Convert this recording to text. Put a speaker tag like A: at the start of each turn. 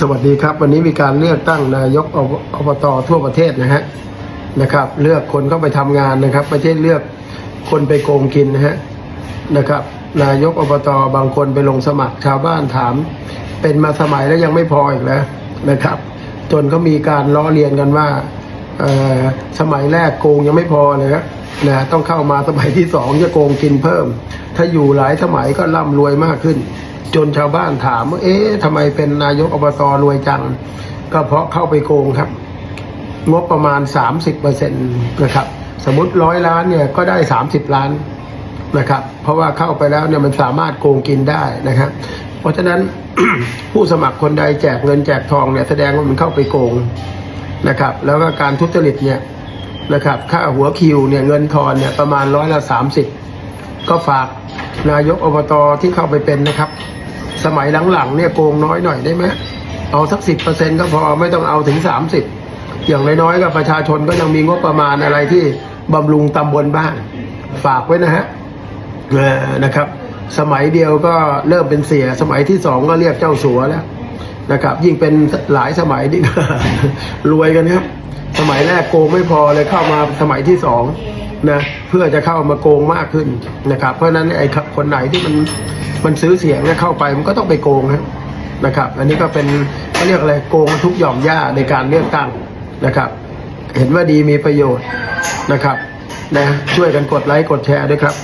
A: สวัสดีครับ วันนี้มีการเลือกตั้งนายกอบอบตทั่วประเทศนะฮะนะครับ เลือกคนเข้าไปทำงานนะครับ ไม่ใช่เลือกคนไปโกงกินนะฮะนะครับ นายกอบตบางคนไปลงสมัครชาวบ้านถาม เป็นมาสมัยแล้วยังไม่พออีกแล้วนะครับ จนเขามีการล้อเลียนกันว่า สมัยแรกโกงยังไม่พอเลยครับนะต้องเข้ามาสมัยที่สองจะโกงกินเพิ่ม ถ้าอยู่หลายสมัยก็ร่ำรวยมากขึ้น จนชาวบ้านถามว่าเอ๊ะทำไมเป็นนายกอบตรวยจัง ก็เพราะเข้าไปโกงครับ งบประมาณ 30เปอร์เซ็นต์นะครับ สมมติร้อยล้านเนี่ยก็ได้ 30 ล้านนะครับ เพราะว่าเข้าไปแล้วเนี่ยมันสามารถโกงกินได้นะครับ เพราะฉะนั้นผู้สมัครคนใดแจกเงินแจกทองเนี่ยแสดงว่ามันเข้าไปโกง นะครับ แล้วก็การทุจริตเนี่ยนะครับค่าหัวคิวเนี่ยเงินทอนเนี่ยประมาณร้อยละสามสิบก็ฝากนายกอบตที่เข้าไปเป็นนะครับ สมัยหลังๆเนี่ยโกงน้อยหน่อยได้ไหมเอาสักสิบเปอร์เซ็นก็พอไม่ต้องเอาถึงสามสิบอย่างน้อยๆก็ประชาชนก็ยังมีงบประมาณอะไรที่บำรุงตำบลบ้างฝากไว้นะฮะนะครับ สมัยเดียวก็เริ่มเป็นเสีย สมัยที่สองก็เรียกเจ้าสัวแล้ว นะครับ ยิ่งเป็นหลายสมัยนี่รวยกันครับ สมัยแรกโกงไม่พอเลยเข้ามาสมัยที่สองนะเพื่อจะเข้ามาโกงมากขึ้นนะครับ เพราะฉะนั้นไอ้คนไหนที่มันมันซื้อเสียงเนี่ยเข้าไปมันก็ต้องไปโกงครับนะครับ อันนี้ก็เป็นเขาเรียกอะไรโกงทุกหย่อมย่าในการเลือกตั้งนะครับ เห็นว่าดีมีประโยชน์นะครับนะช่วยกันกดไลค์กดแชร์ด้วยครับ